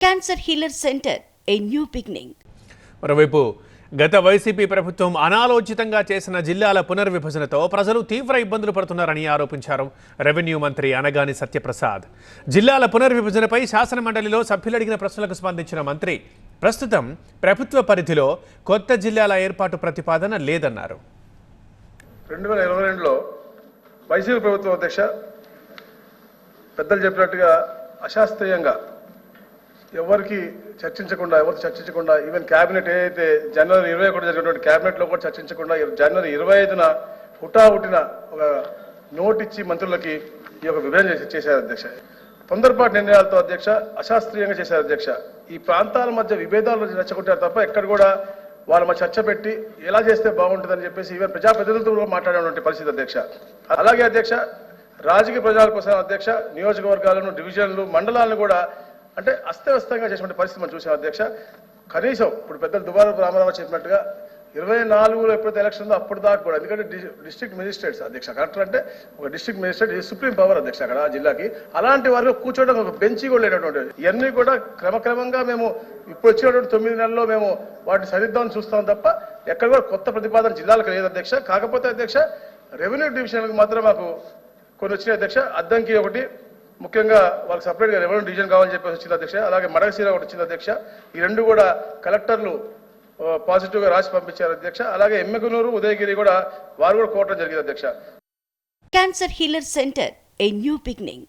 Cancer healer centre a new beginning మరోవైపు గత YCP ప్రభుత్వం అనాలోచితంగా చేసిన జిల్లాల పునర్విభజనతో ప్రజలు తీవ్ర ఇబ్బందులు పడుతున్నారని ఆరోపించారు రెవెన్యూ మంత్రి అనగాని సత్యప్రసాద్. జిల్లాల పునర్విభజనపై శాసనమండలిలో సభ్యులు అడిగిన ప్రశ్నలకు స్పందించిన మంత్రి ప్రస్తుతం ప్రభుత్వ పరిధిలో కొత్త జిల్లాల ఏర్పాటు ప్రతిపాదన లేదన్నారు. రెండు వేల ఇరవై రెండులో వైసీపీ ప్రభుత్వం అధ్యక్ష పెద్దలు చెప్పినట్టుగా అశాస్త్రీయంగా ఎవరికి చర్చించకుండా ఎవరు చర్చించకుండా ఈవెన్ క్యాబినెట్ ఏదైతే జనవరి ఇరవై ఒకటి జరిగినటువంటి క్యాబినెట్లో కూడా చర్చించకుండా జనవరి ఇరవై ఐదున హుటాహుటిన ఒక నోట్ ఇచ్చి మంత్రులకి ఈ యొక్క విభజన చేశారు అధ్యక్ష. తొందరపాటు నిర్ణయాలతో అధ్యక్ష అశాస్త్రీయంగా చేశారు అధ్యక్ష. ఈ ప్రాంతాల మధ్య విభేదాలు రెచ్చగొట్టారు తప్ప ఎక్కడ కూడా వాళ్ళ మధ్య చర్చ పెట్టి ఎలా చేస్తే బాగుంటుందని చెప్పేసి ఈవెన్ ప్రజాప్రతినిధులతో కూడా మాట్లాడేటువంటి పరిస్థితి అధ్యక్ష. అలాగే అధ్యక్ష రాజకీయ ప్రజల కోసం అధ్యక్ష నియోజకవర్గాలను డివిజన్లు మండలాలను కూడా అంటే అస్తవ్యస్తంగా చేసినటువంటి పరిస్థితి మనం చూసాం అధ్యక్ష. కనీసం ఇప్పుడు పెద్దలు దుబారా రామారావు చెప్పినట్టుగా ఇరవై నాలుగులో ఎప్పుడైతే ఎలక్షన్ ఉందో అప్పుడు దాకా కూడా ఎందుకంటే డిస్ట్రిక్ట్ మెజిస్ట్రేట్స్ అధ్యక్ష కలెక్టర్ అంటే ఒక డిస్ట్రిక్ట్ మెజిస్ట్రేట్ సుప్రీం పవర్ అధ్యక్ష అక్కడ జిల్లాకి. అలాంటి వారిలో కూర్చోవడం ఒక బెంచి కూడా లేనటువంటి ఇవన్నీ కూడా క్రమక్రమంగా మేము ఇప్పుడు వచ్చినటువంటి తొమ్మిది నెలల్లో మేము వాటిని సరిద్దామని చూస్తాం తప్ప ఎక్కడ కూడా కొత్త ప్రతిపాదన జిల్లాలకు లేదు అధ్యక్ష. కాకపోతే అధ్యక్ష రెవెన్యూ డివిజన్కి మాత్రం మాకు కొన్ని వచ్చినాయి అధ్యక్ష. అద్దంకి ఒకటి ముఖ్యంగా వాళ్ళకి సపరేట్గా రెవెన్యూ డివిజన్ కావాలని చెప్పేసి వచ్చింది అధ్యక్ష అలాగే మడగసీర ఒకటి వచ్చింది అధ్యక్ష. ఈ రెండు కూడా కలెక్టర్లు పాజిటివ్గా రాసి పంపించారు అధ్యక్ష. అలాగే ఎమ్మెకునూరు ఉదయగిరి కూడా వారు కూడా కోవటం జరిగింది అధ్యక్ష. Cancer healer centre a new beginning